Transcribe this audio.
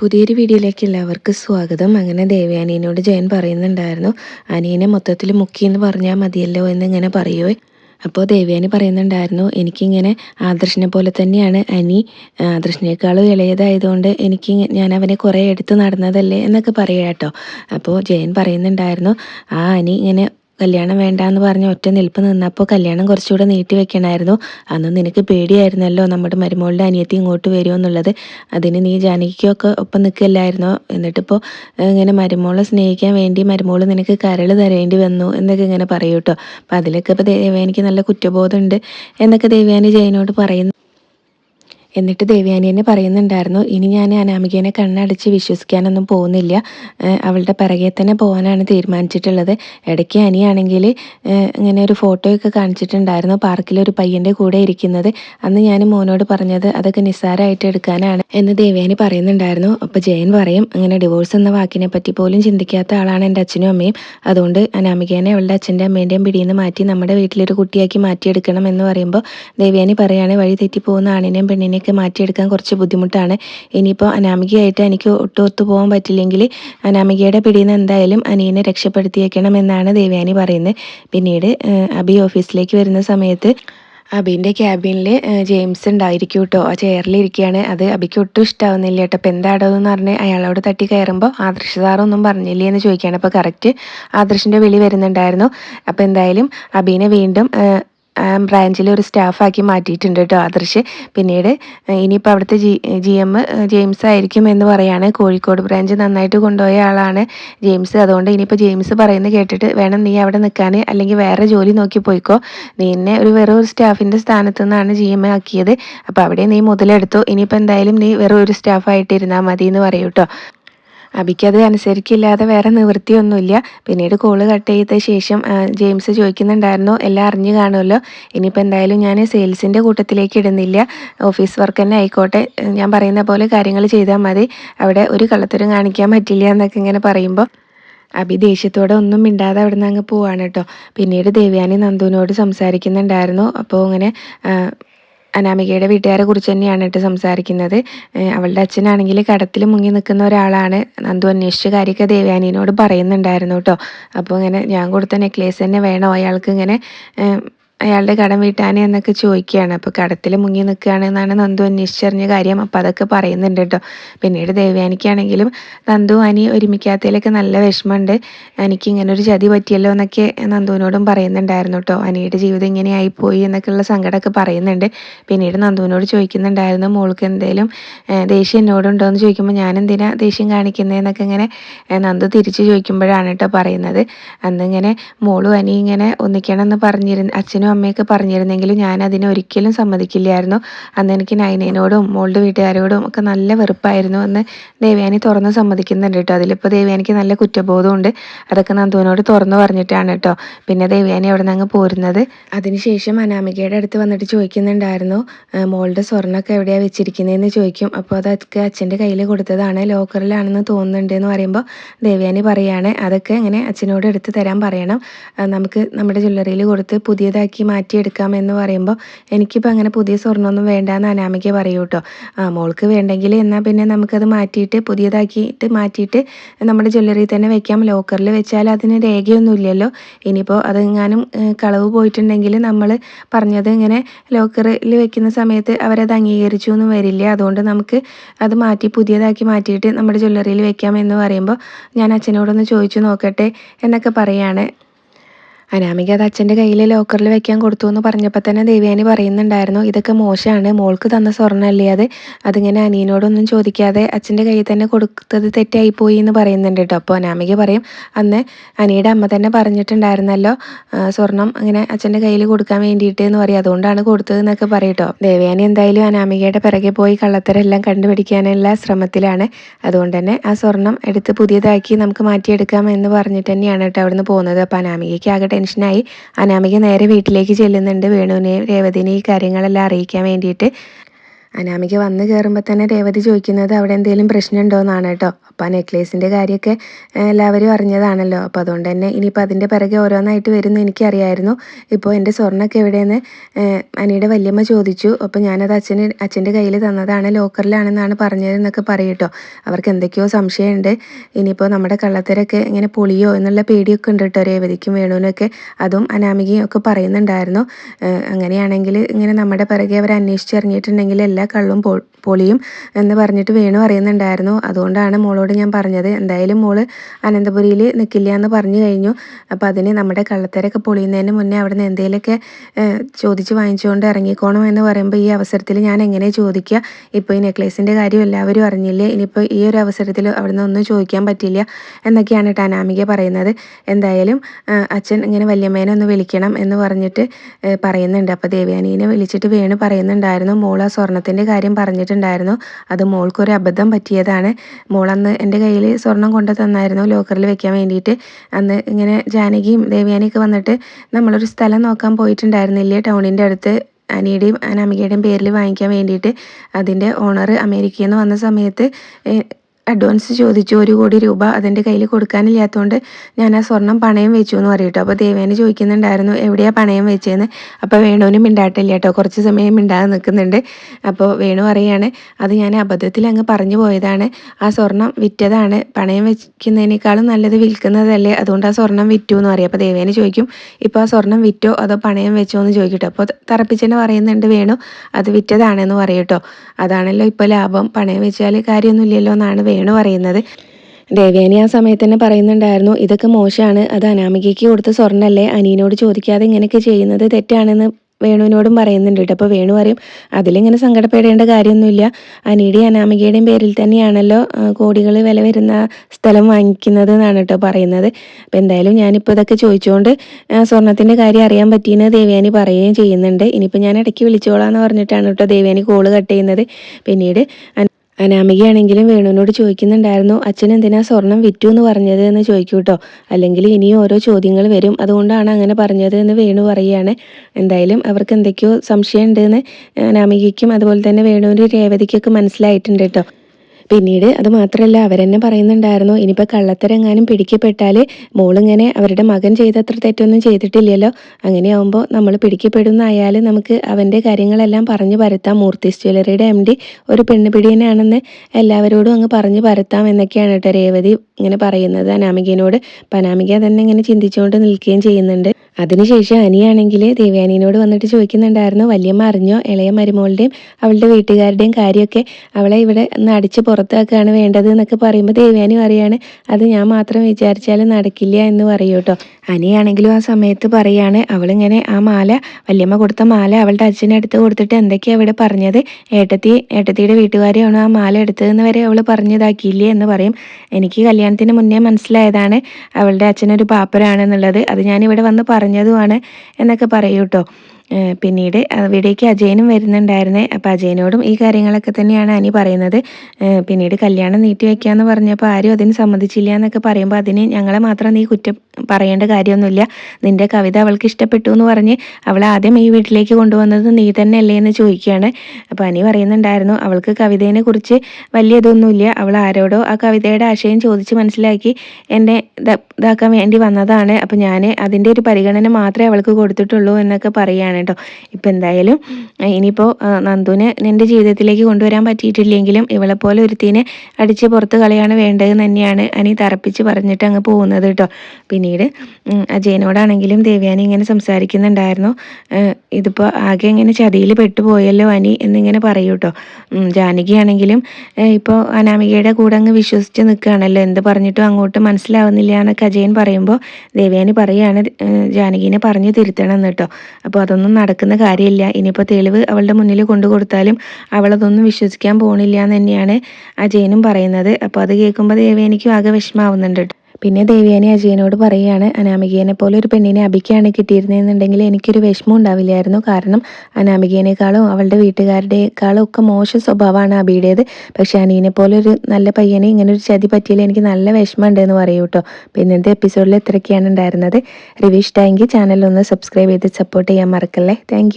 പുതിയൊരു വീഡിയോയിലേക്ക് എല്ലാവർക്കും സ്വാഗതം. അങ്ങനെ ദേവയാനീനോട് ജയൻ പറയുന്നുണ്ടായിരുന്നു അനിയനെ മൊത്തത്തിൽ മുക്കി എന്ന് പറഞ്ഞാൽ മതിയല്ലോ എന്നിങ്ങനെ പറയുമോ അപ്പോൾ ദേവയാനി പറയുന്നുണ്ടായിരുന്നു എനിക്കിങ്ങനെ ആദർശിനെ പോലെ തന്നെയാണ് അനി. ആദർശിനേക്കാളും ഇളയതായതുകൊണ്ട് എനിക്ക് ഞാൻ അവനെ കുറേ എടുത്ത് നടന്നതല്ലേ എന്നൊക്കെ പറയാം കേട്ടോ. അപ്പോൾ ജയൻ പറയുന്നുണ്ടായിരുന്നു ആ അനി ഇങ്ങനെ കല്യാണം വേണ്ട എന്ന് പറഞ്ഞ് ഒറ്റ നിൽപ്പ് നിന്നപ്പോൾ കല്യാണം കുറച്ചുകൂടെ നീട്ടി വെക്കണമായിരുന്നു അന്ന് നിനക്ക് പേടിയായിരുന്നല്ലോ നമ്മുടെ മരുമോളുടെ അനിയത്തി ഇങ്ങോട്ട് എന്നുള്ളത്. അതിന് നീ ജാനകിക്കൊക്കെ ഒപ്പം നിൽക്കില്ലായിരുന്നോ? എന്നിട്ടിപ്പോൾ ഇങ്ങനെ മരുമോളെ സ്നേഹിക്കാൻ വേണ്ടി മരുമോൾ നിനക്ക് കരൾ തരേണ്ടി വന്നു എന്നൊക്കെ ഇങ്ങനെ പറയൂട്ടോ. അപ്പം അതിലൊക്കെ ഇപ്പോൾ ദേവയാനിക്ക് നല്ല കുറ്റബോധമുണ്ട് എന്നൊക്കെ ദേവയാനി ജയനോട് പറയുന്നു. എന്നിട്ട് ദേവയാനി എന്നെ പറയുന്നുണ്ടായിരുന്നു ഇനി ഞാൻ അനാമികേനെ കണ്ണടച്ച് വിശ്വസിക്കാനൊന്നും പോകുന്നില്ല. അവളുടെ പിറകെ തന്നെ പോകാനാണ് തീരുമാനിച്ചിട്ടുള്ളത്. ഇടയ്ക്ക് അനിയാണെങ്കിൽ ഇങ്ങനെ ഒരു ഫോട്ടോയൊക്കെ കാണിച്ചിട്ടുണ്ടായിരുന്നു. പാർക്കിൽ ഒരു പയ്യന്റെ കൂടെ ഇരിക്കുന്നത്. അന്ന് ഞാൻ മോനോട് പറഞ്ഞത് അതൊക്കെ നിസ്സാരമായിട്ട് എടുക്കാനാണ്. എന്ന് ദേവയാനി പറയുന്നുണ്ടായിരുന്നു. അപ്പോൾ ജയൻ പറയും അങ്ങനെ ഡിവോഴ്സ് എന്ന വാക്കിനെ പറ്റി പോലും ചിന്തിക്കാത്ത ആളാണ് എന്റെ അച്ഛനും അമ്മയും. അതുകൊണ്ട് അനാമികേനെ അവളുടെ അച്ഛന്റെ അമ്മേന്റെയും പിടിയിൽ നിന്ന് മാറ്റി നമ്മുടെ വീട്ടിലൊരു കുട്ടിയാക്കി മാറ്റിയെടുക്കണം. എന്ന് പറയുമ്പോൾ ദേവയാനി പറയുകയാണ് വഴി തെറ്റിപ്പോകുന്ന ആണിനെയും പെണ്ണിനെയും ഒക്കെ മാറ്റിയെടുക്കാൻ കുറച്ച് ബുദ്ധിമുട്ടാണ്. ഇനിയിപ്പോൾ അനാമികയായിട്ട് എനിക്ക് ഒട്ടും പോകാൻ പറ്റില്ലെങ്കിൽ അനാമികയുടെ പിടിയിൽ നിന്ന് എന്തായാലും അനിയനെ രക്ഷപ്പെടുത്തിയേക്കണം എന്നാണ് ദേവയാനി പറയുന്നത്. പിന്നീട് അബി ഓഫീസിലേക്ക് വരുന്ന സമയത്ത് അബിന്റെ ക്യാബിനിൽ ജെയിംസ് ഉണ്ടായിരിക്കും കേട്ടോ. ആ ചെയറിലിരിക്കുകയാണ് അത് അബിക്ക് ഒട്ടും ഇഷ്ടമാവുന്നില്ല കേട്ടോ. അപ്പോൾ എന്താടോ എന്ന് പറഞ്ഞ് അയാളോട് തട്ടി കയറുമ്പോൾ ആദർശ സാറൊന്നും പറഞ്ഞില്ലേ എന്ന് ചോദിക്കുകയാണ്. അപ്പോൾ കറക്റ്റ് ആദർശിന്റെ വിളി വരുന്നുണ്ടായിരുന്നു. അപ്പോൾ എന്തായാലും അബീനെ വീണ്ടും ബ്രാഞ്ചിൽ ഒരു സ്റ്റാഫാക്കി മാറ്റിയിട്ടുണ്ട് കേട്ടോ ആദർശ്. പിന്നീട് ഇനിയിപ്പോൾ അവിടുത്തെ ജി ജി എം ജെയിംസ് ആയിരിക്കും എന്ന് പറയാണ്. കോഴിക്കോട് ബ്രാഞ്ച് നന്നായിട്ട് കൊണ്ടുപോയ ആളാണ് ജെയിംസ് അതുകൊണ്ട് ഇനിയിപ്പോൾ ജെയിംസ് പറയുന്നത് കേട്ടിട്ട് വേണം നീ അവിടെ നിൽക്കാൻ അല്ലെങ്കിൽ വേറെ ജോലി നോക്കി പോയിക്കോ. നീ എന്നെ ഒരു വെറും ഒരു സ്റ്റാഫിന്റെ സ്ഥാനത്ത് നിന്നാണ് ജി എം ആക്കിയത്. അപ്പോൾ അവിടെ നീ മുതലെടുത്തു. ഇനിയിപ്പോൾ എന്തായാലും നീ വെറും ഒരു സ്റ്റാഫായിട്ട് ഇരുന്നാൽ മതി എന്ന് പറയൂ കേട്ടോ അബിക്കത് അനുസരിക്കില്ലാതെ വേറെ നിവൃത്തിയൊന്നുമില്ല. പിന്നീട് കോൾ കട്ട് ചെയ്ത ശേഷം ജെയിംസ് ചോദിക്കുന്നുണ്ടായിരുന്നു എല്ലാം അറിഞ്ഞു കാണുമല്ലോ? ഇനിയിപ്പോൾ എന്തായാലും ഞാൻ സെയിൽസിന്റെ കൂട്ടത്തിലേക്ക് ഇടുന്നില്ല. ഓഫീസ് വർക്ക് തന്നെ ആയിക്കോട്ടെ. ഞാൻ പറയുന്ന പോലെ കാര്യങ്ങൾ ചെയ്താൽ മതി. അവിടെ ഒരു കള്ളത്തരം കാണിക്കാൻ പറ്റില്ല എന്നൊക്കെ ഇങ്ങനെ പറയുമ്പോൾ അഭി ദേഷ്യത്തോടെ ഒന്നും മിണ്ടാതെ അവിടെ നിന്ന് അങ്ങ് പോവാണ് കേട്ടോ. പിന്നീട് ദേവ്യാനി നന്ദുവിനോട് സംസാരിക്കുന്നുണ്ടായിരുന്നു. അപ്പോൾ ഇങ്ങനെ അനാമികയുടെ വീട്ടുകാരെ കുറിച്ച് തന്നെയാണ് കേട്ടോ സംസാരിക്കുന്നത്. അവളുടെ അച്ഛനാണെങ്കിൽ കടത്തിൽ മുങ്ങി നിൽക്കുന്ന ഒരാളാണ്. നന്ദു അന്വേഷിച്ച കാര്യമൊക്കെ ദേവയാനിയനോട് പറയുന്നുണ്ടായിരുന്നു കേട്ടോ. അപ്പോൾ ഇങ്ങനെ ഞാൻ കൊടുത്ത നെക്ലേസ് തന്നെ വേണോ? അയാൾക്ക് ഇങ്ങനെ അയാളുടെ കടം വീട്ടാനേ എന്നൊക്കെ ചോദിക്കുകയാണ്. അപ്പോൾ കടത്തിൽ മുങ്ങി നിൽക്കുകയാണ് എന്നാണ് നന്ദു അന്വേഷിച്ചറിഞ്ഞ കാര്യം. അപ്പോൾ അതൊക്കെ പറയുന്നുണ്ട് കേട്ടോ. പിന്നീട് ദേവയാനിക്കാണെങ്കിലും നന്ദു അനി ഒരുമിക്കാത്തതിലൊക്കെ നല്ല വിഷമമുണ്ട്. എനിക്ക് ഇങ്ങനെ ഒരു ചതി പറ്റിയല്ലോ എന്നൊക്കെ നന്ദുവിനോടും പറയുന്നുണ്ടായിരുന്നു കേട്ടോ. അനിയുടെ ജീവിതം ഇങ്ങനെ ആയിപ്പോയി എന്നൊക്കെയുള്ള സങ്കടമൊക്കെ പറയുന്നുണ്ട്. പിന്നീട് നന്ദുവിനോട് ചോദിക്കുന്നുണ്ടായിരുന്നു മോൾക്ക് എന്തെങ്കിലും ദേഷ്യം എന്നോടുണ്ടോ? എന്ന് ചോദിക്കുമ്പോൾ ഞാൻ എന്തിനാ ദേഷ്യം കാണിക്കുന്നതെന്നൊക്കെ ഇങ്ങനെ നന്ദു തിരിച്ചു ചോദിക്കുമ്പോഴാണ് കേട്ടോ പറയുന്നത്. അന്നിങ്ങനെ മോളും അനി ഇങ്ങനെ ഒന്നിക്കണം എന്ന് പറഞ്ഞിരുന്ന അച്ഛനും അച്ഛനും അമ്മയൊക്കെ പറഞ്ഞിരുന്നെങ്കിൽ ഞാൻ അതിനെ ഒരിക്കലും സമ്മതിക്കില്ലായിരുന്നു. അന്ന് എനിക്ക് നൈനേനോടും മോളുടെ വീട്ടുകാരോടും ഒക്കെ നല്ല വെറുപ്പായിരുന്നു എന്ന് ദേവയാനി തുറന്ന് സമ്മതിക്കുന്നുണ്ട് കേട്ടോ. അതിലിപ്പോൾ ദേവയാനിക്ക് നല്ല കുറ്റബോധമുണ്ട്. അതൊക്കെ നന്ദുവിനോട് തുറന്ന് പറഞ്ഞിട്ടാണ് കേട്ടോ. പിന്നെ ദേവയാനി അവിടെ നിന്ന് അങ്ങ് പോരുന്നത്? അതിനുശേഷം അനാമികയുടെ അടുത്ത് വന്നിട്ട് ചോദിക്കുന്നുണ്ടായിരുന്നു മോളുടെ സ്വർണമൊക്കെ എവിടെയാണ് വെച്ചിരിക്കുന്നതെന്ന് ചോദിക്കും. അപ്പോൾ അതൊക്കെ അച്ഛന്റെ കയ്യിൽ കൊടുത്തതാണ് ലോക്കറിലാണെന്ന് തോന്നുന്നുണ്ട് എന്ന് പറയുമ്പോൾ ദേവയാനി പറയാണ് അതൊക്കെ ഇങ്ങനെ അച്ഛനോട് എടുത്ത് തരാൻ പറയണം. നമുക്ക് നമ്മുടെ ജ്വല്ലറിയിൽ കൊടുത്ത് പുതിയതാക്കി ആക്കി മാറ്റിയെടുക്കാമെന്ന് പറയുമ്പോൾ എനിക്കിപ്പോൾ അങ്ങനെ പുതിയ സ്വർണമൊന്നും വേണ്ട എന്ന് അനാമിക പറയൂ കേട്ടോ. ആ മോൾക്ക് വേണ്ടെങ്കിൽ എന്നാൽ പിന്നെ നമുക്കത് മാറ്റിയിട്ട് പുതിയതാക്കിയിട്ട് മാറ്റിയിട്ട് നമ്മുടെ ജ്വല്ലറി തന്നെ വെക്കാം. ലോക്കറിൽ വെച്ചാൽ അതിന് രേഖയൊന്നുമില്ലല്ലോ ഇനിയിപ്പോൾ അതെങ്ങാനും കളവ് പോയിട്ടുണ്ടെങ്കിൽ നമ്മൾ പറഞ്ഞത് ഇങ്ങനെ ലോക്കറിൽ വെക്കുന്ന സമയത്ത് അവരത് അംഗീകരിച്ചു എന്നും വരില്ല. അതുകൊണ്ട് നമുക്ക് അത് മാറ്റി പുതിയതാക്കി മാറ്റിയിട്ട് നമ്മുടെ ജ്വല്ലറിയിൽ വെക്കാം എന്ന് പറയുമ്പോൾ ഞാൻ അച്ഛനോടൊന്ന് ചോദിച്ചു നോക്കട്ടെ എന്നൊക്കെ പറയാണ്. അനാമിക അത് അച്ഛന്റെ കയ്യിൽ ലോക്കറിൽ വെക്കാൻ കൊടുത്തു എന്ന് പറഞ്ഞപ്പോൾ തന്നെ ദേവയാനി പറയുന്നുണ്ടായിരുന്നു ഇതൊക്കെ മോശമാണ് മോൾക്ക് തന്ന സ്വർണമല്ലേ അത്? അതിങ്ങനെ അനിയനോടൊന്നും ചോദിക്കാതെ അച്ഛന്റെ കയ്യിൽ തന്നെ കൊടുത്തത് തെറ്റായി പോയി എന്ന് പറയുന്നുണ്ട് കേട്ടോ. അപ്പോൾ അനാമിക പറയും അന്ന് അനിയുടെ അമ്മ തന്നെ പറഞ്ഞിട്ടുണ്ടായിരുന്നല്ലോ സ്വർണം അങ്ങനെ അച്ഛന്റെ കയ്യിൽ കൊടുക്കാൻ വേണ്ടിയിട്ട് എന്ന് പറയും. അതുകൊണ്ടാണ് കൊടുത്തത് എന്നൊക്കെ പറയട്ടോ ദേവയാനി എന്തായാലും അനാമികയുടെ പിറകെ പോയി കള്ളത്തരെല്ലാം കണ്ടുപിടിക്കാനുള്ള ശ്രമത്തിലാണ്. അതുകൊണ്ട് തന്നെ ആ സ്വർണം എടുത്ത് പുതിയതാക്കി നമുക്ക് മാറ്റിയെടുക്കാം എന്ന് പറഞ്ഞിട്ട് തന്നെയാണ് കേട്ടോ അവിടുന്ന് പോകുന്നത്. അപ്പോൾ അനാമികയ്ക്ക് ആകട്ടെ ടെൻഷനായി. അനാമിക നേരെ വീട്ടിലേക്ക് ചെല്ലുന്നുണ്ട്. വേണുവിനെ രേവതിനെ ഈ കാര്യങ്ങളെല്ലാം അറിയിക്കാൻ വേണ്ടിയിട്ട് അനാമിക വന്ന് കയറുമ്പോൾ തന്നെ രേവതി ചോദിക്കുന്നത് അവിടെ എന്തെങ്കിലും പ്രശ്നമുണ്ടോ എന്നാണ് കേട്ടോ. അപ്പോൾ ആ നെക്ലേസിന്റെ കാര്യമൊക്കെ എല്ലാവരും അറിഞ്ഞതാണല്ലോ. അപ്പോൾ അതുകൊണ്ട് തന്നെ ഇനിയിപ്പോൾ അതിന്റെ പിറകെ ഓരോന്നായിട്ട് വരുന്നു എനിക്കറിയായിരുന്നു. ഇപ്പോൾ എന്റെ സ്വർണമൊക്കെ എവിടെയെന്ന് അനിയുടെ വല്യമ്മ ചോദിച്ചു. അപ്പോൾ ഞാനത് അച്ഛന് അച്ഛന്റെ കയ്യിൽ തന്നതാണ് ലോക്കറിലാണെന്നാണ് പറഞ്ഞതെന്നൊക്കെ പറയട്ടോ അവർക്ക് എന്തൊക്കെയോ സംശയമുണ്ട്. ഇനിയിപ്പോൾ നമ്മുടെ കള്ളത്തരൊക്കെ ഇങ്ങനെ പൊളിയോ എന്നുള്ള പേടിയൊക്കെ ഉണ്ട് കേട്ടോ രേവതിക്കും വേണുവിനൊക്കെ. അതും അനാമികയും ഒക്കെ പറയുന്നുണ്ടായിരുന്നു. അങ്ങനെയാണെങ്കിൽ ഇങ്ങനെ നമ്മുടെ പിറകെ അവർ അന്വേഷിച്ചിറങ്ങിയിട്ടുണ്ടെങ്കിൽ എല്ലാ കള്ളും പൊളിയും എന്ന് പറഞ്ഞിട്ട് വേണു അറിയുന്നുണ്ടായിരുന്നു. അതുകൊണ്ടാണ് മോളോട് ഞാൻ പറഞ്ഞത്. എന്തായാലും മോൾ അനന്തപുരിയിൽ നിൽക്കില്ല എന്ന് പറഞ്ഞു കഴിഞ്ഞു. അപ്പോൾ അതിന് നമ്മുടെ കള്ളത്തരൊക്കെ പൊളിയുന്നതിന് മുന്നേ അവിടെ നിന്ന് എന്തെങ്കിലുമൊക്കെ ചോദിച്ച് വാങ്ങിച്ചുകൊണ്ട് ഇറങ്ങിക്കോണം എന്ന് പറയുമ്പോൾ ഈ അവസരത്തിൽ ഞാൻ എങ്ങനെ ചോദിക്കുക ഇപ്പോൾ ഈ നെക്ലേസിന്റെ കാര്യം എല്ലാവരും അറിഞ്ഞില്ലേ? ഇനിയിപ്പോൾ ഈ ഒരു അവസരത്തിൽ അവിടെ നിന്ന് ഒന്നും ചോദിക്കാൻ പറ്റില്ല എന്നൊക്കെയാണ് കേട്ടോ അനാമിക പറയുന്നത്. എന്തായാലും അച്ഛൻ ഇങ്ങനെ വല്യമ്മേനെ ഒന്ന് വിളിക്കണം എന്ന് പറഞ്ഞിട്ട് പറയുന്നുണ്ട്. അപ്പോൾ ദേവയാനീനെ വിളിച്ചിട്ട് വേണു പറയുന്നുണ്ടായിരുന്നു. മോൾ ആ സ്വർണത്തിന്റെ കാര്യം പറഞ്ഞിട്ടുണ്ടായിരുന്നു. അത് മോൾക്കൊരു അബദ്ധം പറ്റിയതാണ്. മോളന്ന് എന്റെ കയ്യിൽ സ്വർണം കൊണ്ടു തന്നായിരുന്നു ലോക്കറിൽ വെക്കാൻ വേണ്ടിയിട്ട്. അന്ന് ഇങ്ങനെ ജാനകിയും ദേവ്യാനിയൊക്കെ വന്നിട്ട് നമ്മളൊരു സ്ഥലം നോക്കാൻ പോയിട്ടുണ്ടായിരുന്നില്ലേ ടൗണിന്റെ അടുത്ത്. അനിയുടെയും അനാമികയുടെയും പേരിൽ വാങ്ങിക്കാൻ വേണ്ടിയിട്ട് അതിന്റെ ഓണർ അമേരിക്കയിൽ നിന്ന് വന്ന സമയത്ത് അഡ്വാൻസ് ചോദിച്ചു ഒരു കോടി രൂപ അതിന്റെ കയ്യിൽ കൊടുക്കാനില്ലാത്തതുകൊണ്ട് ഞാൻ ആ സ്വർണം പണയം വെച്ചു എന്ന് പറയട്ടോ. അപ്പോൾ ദേവേനെ ചോദിക്കുന്നുണ്ടായിരുന്നു എവിടെയാണ് പണയം വെച്ചതെന്ന് അപ്പോൾ വേണുവിനും മിണ്ടാട്ടില്ല കേട്ടോ. കുറച്ച് സമയം മിണ്ടാതെ നിൽക്കുന്നുണ്ട്. അപ്പോൾ വേണു പറയാണ് അത് ഞാൻ അബദ്ധത്തിൽ അങ്ങ് പറഞ്ഞു പോയതാണ്. ആ സ്വർണം വിറ്റതാണ്. പണയം വെക്കുന്നതിനേക്കാളും നല്ലത് വിൽക്കുന്നതല്ലേ. അതുകൊണ്ട് ആ സ്വർണം വിറ്റു എന്ന് പറയും. അപ്പോൾ ദേവേനെ ചോദിക്കും ഇപ്പോൾ ആ സ്വർണം വിറ്റോ അതോ പണയം വെച്ചോ എന്ന് ചോദിക്കട്ടോ. അപ്പോൾ തറപ്പിച്ചെന്നെ പറയുന്നുണ്ട് വേണു അത് വിറ്റതാണെന്ന് പറയട്ടോ. അതാണല്ലോ ഇപ്പോൾ ലാഭം. പണയം വെച്ചാൽ കാര്യമൊന്നുമില്ലല്ലോ എന്നാണ് വേണു പറയുന്നത്. ദേവ്യാനി ആ സമയത്ത് തന്നെ പറയുന്നുണ്ടായിരുന്നു ഇതൊക്കെ മോശമാണ് അത് അനാമികയ്ക്ക് കൊടുത്ത സ്വർണല്ലേ അനിയനോട് ചോദിക്കാതെ ഇങ്ങനെയൊക്കെ ചെയ്യുന്നത് തെറ്റാണെന്ന് വേണുവിനോടും പറയുന്നുണ്ട് കേട്ടോ. അപ്പോൾ വേണു പറയും അതിലിങ്ങനെ സങ്കടപ്പെടേണ്ട കാര്യമൊന്നുമില്ല അനിയുടെയും അനാമികയുടെയും പേരിൽ തന്നെയാണല്ലോ കോടികൾ വില വരുന്ന സ്ഥലം വാങ്ങിക്കുന്നത് എന്നാണ് കേട്ടോ പറയുന്നത്. അപ്പോൾ എന്തായാലും ഞാനിപ്പോൾ ഇതൊക്കെ ചോദിച്ചുകൊണ്ട് സ്വർണത്തിന്റെ കാര്യം അറിയാൻ പറ്റിയെന്ന് ദേവ്യാനി പറയുകയും ചെയ്യുന്നുണ്ട്. ഇനിയിപ്പോൾ ഞാൻ ഇടയ്ക്ക് വിളിച്ചോളാം എന്ന് പറഞ്ഞിട്ടാണ് കേട്ടോ ദേവ്യാനി കോൾ കട്ട് ചെയ്യുന്നത്. പിന്നീട് അനാമികയാണെങ്കിലും വേണുവിനോട് ചോദിക്കുന്നുണ്ടായിരുന്നു അച്ഛൻ എന്തിനാ സ്വർണം വിറ്റു എന്ന് പറഞ്ഞത്? എന്ന് ചോദിക്കൂ കേട്ടോ അല്ലെങ്കിൽ ഇനിയും ഓരോ ചോദ്യങ്ങൾ വരും. അതുകൊണ്ടാണ് അങ്ങനെ പറഞ്ഞത് എന്ന് വേണു പറയുകയാണ്. എന്തായാലും അവർക്ക് എന്തൊക്കെയോ സംശയം ഉണ്ടെന്ന് അനാമികയ്ക്കും അതുപോലെ തന്നെ വേണുവിന്റെ രേവതിക്കൊക്കെ മനസ്സിലായിട്ടുണ്ട് കേട്ടോ പിന്നീട് അത് മാത്രമല്ല അവരെന്നെ പറയുന്നുണ്ടായിരുന്നു ഇനിയിപ്പോൾ കള്ളത്തരെങ്ങാനും പിടിക്കപ്പെട്ടാൽ മോളിങ്ങനെ അവരുടെ മകൻ ചെയ്തത്ര തെറ്റൊന്നും ചെയ്തിട്ടില്ലല്ലോ. അങ്ങനെയാവുമ്പോൾ നമ്മൾ പിടിക്കപ്പെടുന്ന പിടിക്കപ്പെടുന്നായാൽ നമുക്ക് അവന്റെ കാര്യങ്ങളെല്ലാം പറഞ്ഞു പരത്താം. മൂർത്തി ജ്വല്ലറിയുടെ എം ഡി ഒരു പെണ്ണുപിടിയനാണെന്ന് എല്ലാവരോടും അങ്ങ് പറഞ്ഞു പരത്താം എന്നൊക്കെയാണ് കേട്ടോ രേവതി ഇങ്ങനെ പറയുന്നത്. അനാമികനോട് അനാമിക തന്നെ ഇങ്ങനെ ചിന്തിച്ചുകൊണ്ട് നിൽക്കുകയും ചെയ്യുന്നുണ്ട്. അതിനുശേഷം അനിയാണെങ്കിൽ ദേവയാനിയോട് വന്നിട്ട് ചോദിക്കുന്നുണ്ടായിരുന്നു വല്യമ്മ അറിഞ്ഞോ? ഇളയ മരുമോളുടെയും അവളുടെ വീട്ടുകാരുടെയും കാര്യമൊക്കെ അവളെ ഇവിടെ ഒന്ന് അടിച്ച് പുറത്താക്കുകയാണ് വേണ്ടത് എന്നൊക്കെ പറയുമ്പോൾ ദേവയാനി പറയാണ് അത് ഞാൻ മാത്രം വിചാരിച്ചാലും നടക്കില്ല എന്ന് പറയൂ കേട്ടോ. അനിയാണെങ്കിലും ആ സമയത്ത് പറയാണ് അവളിങ്ങനെ ആ മാല വല്യമ്മ കൊടുത്ത മാല അവളുടെ അച്ഛനെ അടുത്ത് കൊടുത്തിട്ട് എന്തൊക്കെയാണ് അവിടെ പറഞ്ഞത്? ഏട്ടത്തി ഏട്ടത്തിയുടെ വീട്ടുകാരെയാണോ ആ മാല എടുത്തതെന്ന് വരെ അവൾ പറഞ്ഞതാക്കിയില്ലേ? എന്ന് പറയും. എനിക്ക് കല്യാണത്തിന് മുന്നേ മനസ്സിലായതാണ് അവളുടെ അച്ഛനൊരു പാപ്പരാണെന്നുള്ളത്. അത് ഞാനിവിടെ വന്ന് പറഞ്ഞതുമാണ് എന്നൊക്കെ പറയൂ കേട്ടോ പിന്നീട് അവിടേക്ക് അജയനും വരുന്നുണ്ടായിരുന്നേ. അപ്പോൾ അജയനോടും ഈ കാര്യങ്ങളൊക്കെ തന്നെയാണ് അനി പറയുന്നത്. പിന്നീട് കല്യാണം നീട്ടി വെക്കാന്ന് പറഞ്ഞപ്പോൾ ആരും അതിന് സമ്മതിച്ചില്ല എന്നൊക്കെ പറയുമ്പോൾ അതിന് ഞങ്ങളെ മാത്രം നീ കുറ്റം പറയേണ്ട കാര്യമൊന്നുമില്ല. നിന്റെ കവിത അവൾക്ക് ഇഷ്ടപ്പെട്ടു എന്ന് പറഞ്ഞ് അവളെ ആദ്യം ഈ വീട്ടിലേക്ക് കൊണ്ടുവന്നത് നീ തന്നെ അല്ലേ എന്ന് ചോദിക്കുകയാണ് അപ്പോൾ അനി പറയുന്നുണ്ടായിരുന്നു അവൾക്ക് കവിതയെ കുറിച്ച് വലിയ ഇതൊന്നുമില്ല അവൾ ആരോടോ ആ കവിതയുടെ ആശയം ചോദിച്ച് മനസ്സിലാക്കി എന്നെ ഇതാക്കാൻ വേണ്ടി വന്നതാണ്. അപ്പോൾ ഞാൻ അതിന്റെ ഒരു പരിഗണന മാത്രമേ അവൾക്ക് കൊടുത്തിട്ടുള്ളൂ എന്നൊക്കെ പറയുകയാണ് കേട്ടോ. ഇപ്പം എന്തായാലും ഇനിയിപ്പോൾ നന്ദുവിനെ നിന്റെ ജീവിതത്തിലേക്ക് കൊണ്ടുവരാൻ പറ്റിയിട്ടില്ലെങ്കിലും ഇവളെ പോലെ ഒരുത്തിനെ അടിച്ച് പുറത്ത് കളയാണ് വേണ്ടതെന്ന് തന്നെയാണ് അനി തറപ്പിച്ച് പറഞ്ഞിട്ട് അങ്ങ് പോകുന്നത് കേട്ടോ. പിന്നീട് അജയനോടാണെങ്കിലും ദേവ്യാനി ഇങ്ങനെ സംസാരിക്കുന്നുണ്ടായിരുന്നു. ഇതിപ്പോൾ ആകെ ഇങ്ങനെ ചതിയിൽ പെട്ടുപോയല്ലോ അനി എന്നിങ്ങനെ പറയൂ കേട്ടോ. ജാനകിയാണെങ്കിലും ഇപ്പോൾ അനാമികയുടെ കൂടെ അങ്ങ് വിശ്വസിച്ച് നിൽക്കുകയാണല്ലോ. എന്ത് പറഞ്ഞിട്ടും അങ്ങോട്ട് മനസ്സിലാവുന്നില്ല എന്നൊക്കെ അജയൻ പറയുമ്പോൾ ദേവയാനി പറയുകയാണ് ജാനകിനെ പറഞ്ഞു തിരുത്തണം എന്ന് കേട്ടോ. അപ്പോൾ അതൊന്നും അതൊന്നും നടക്കുന്ന കാര്യമില്ല. ഇനിയിപ്പോൾ തെളിവ് അവളുടെ മുന്നിൽ കൊണ്ടു കൊടുത്താലും അവളതൊന്നും വിശ്വസിക്കാൻ പോകണില്ല എന്ന് തന്നെയാണ് അജയനും പറയുന്നത്. അപ്പോൾ അത് കേൾക്കുമ്പോൾ ദേവേനിക്കും ആകെ വിഷമാവുന്നുണ്ട് പിന്നെ ദേവിയാനി അജയനോട് പറയുകയാണ് അനാമികേനെ പോലെ ഒരു പെണ്ണിനെ അബിക്കാണ് കിട്ടിയിരുന്നതെന്നുണ്ടെങ്കിൽ എനിക്കൊരു വിഷമം ഉണ്ടാവില്ലായിരുന്നു. കാരണം അനാമികേനേക്കാളും അവളുടെ വീട്ടുകാരുടെക്കാളും ഒക്കെ മോശം സ്വഭാവമാണ് അബിയുടേത്. പക്ഷെ അനീനെ പോലെ ഒരു നല്ല പയ്യനെ ഇങ്ങനെ ഒരു ചതി പറ്റിയാൽ എനിക്ക് നല്ല വിഷമമുണ്ട് എന്ന് പറയൂ കേട്ടോ പിന്നെ ഇന്നത്തെ എപ്പിസോഡിൽ ഇത്രയൊക്കെയാണ് ഉണ്ടായിരുന്നത്? റിവ്യൂ ഇഷ്ടമെങ്കിൽ ചാനലൊന്ന് സബ്സ്ക്രൈബ് ചെയ്ത് സപ്പോർട്ട് ചെയ്യാൻ മറക്കല്ലേ? താങ്ക്